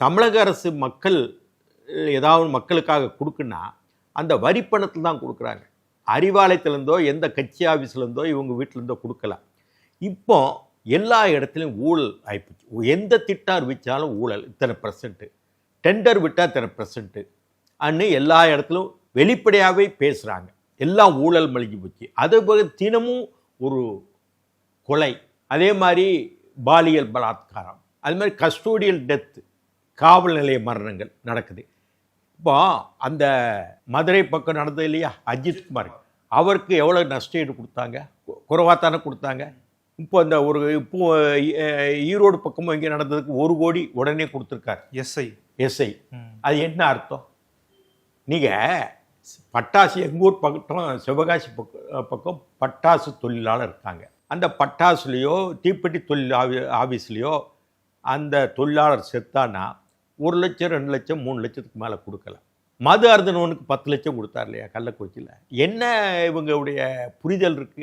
தமிழக அரசு மக்கள் ஏதாவது மக்களுக்காக கொடுக்குன்னா அந்த வரி பணத்தில் தான் கொடுக்குறாங்க. அறிவாலயத்திலேருந்தோ எந்த கட்சி ஆஃபீஸ்லேருந்தோ இவங்க வீட்டிலேருந்தோ கொடுக்கலாம் இப்போ எல்லா இடத்துலையும் ஊழல் ஆகிப்போச்சு எந்த திட்டம் அறிவித்தாலும் ஊழல் இத்தனை பர்சன்ட்டு டெண்டர் விட்டால் இத்தனை பர்சன்ட்டு அன்னு எல்லா இடத்துலையும் வெளிப்படையாகவே பேசுகிறாங்க எல்லாம் ஊழல் மலிஞ்சு போச்சு. அது போக தினமும் ஒரு கொலை. அதே மாதிரி பாலியல் பலாத்காரம். அது மாதிரி கஸ்டோடியல் டெத்து காவல் நிலைய மரணங்கள் நடக்குது. இப்போ அந்த மதுரை பக்கம் நடந்தது இல்லையா? அஜித் குமார். அவருக்கு எவ்வளோ நஷ்டஈடு கொடுத்தாங்க? குறைவாக தானே கொடுத்தாங்க? இப்போ அந்த ஒரு இப்போ ஈரோடு பக்கமும் இங்கே நடந்ததுக்கு ஒரு கோடி உடனே கொடுத்துருக்காரு. எஸ்ஐ. எஸ்ஐ. அது என்ன அர்த்தம்? நீங்கள் பட்டாசு எங்கள் ஊர் பக்கம் சிவகாசி பக்கம் பக்கம் பட்டாசு தொழிலாளர் இருக்காங்க. அந்த பட்டாசுலேயோ தீப்பெட்டி தொழில் ஆவி ஆஃபீஸ்லேயோ அந்த தொழிலாளர் செத்தானா ஒரு லட்சம் ரெண்டு லட்சம் மூணு லட்சத்துக்கு மேலே கொடுக்கல. மது அருந்தினவனுக்கு பத்து லட்சம் கொடுத்தார் இல்லையா கள்ளக்குறிச்சியில்? என்ன இவங்களுடைய புரிதல் இருக்குது